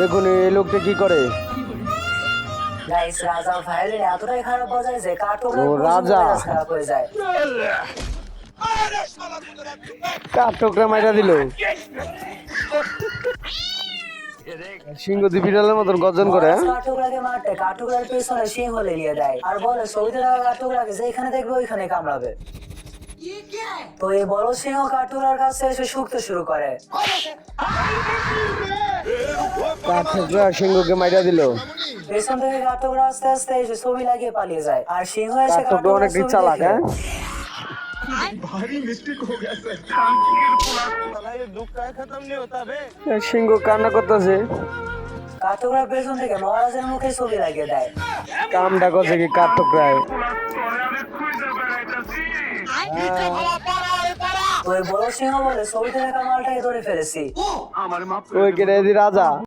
দেখুন এই লোকটা কি করে? ও, রাজা। হয়ে কার টোকরা দিল। সিংহ বিড়ালের মতন গর্জন করে হ্যাঁ? মারতে পেছনে সিংহ লেলিয়ে দেয়। আর বলে ছবিতে থাকা কাঠঠোকরাকে যেখানে দেখবে ওইখানে কামড়াবে। তো এই বড় সিংহ কাছে এসে শুকতে শুরু করে। কাঠঠোকরা সিংহকে মাইরা দিল। হ্যাঁ? পেছন থেকে সিংহ কান্না করতেছে মুখে ছবি দেয়। কামটা করছে কি কাঠঠোকরায়? ওই বড় সিংহ বলে ছবি থেকে কামালটাকে ধরে ফেলেছি। ওই রাজা।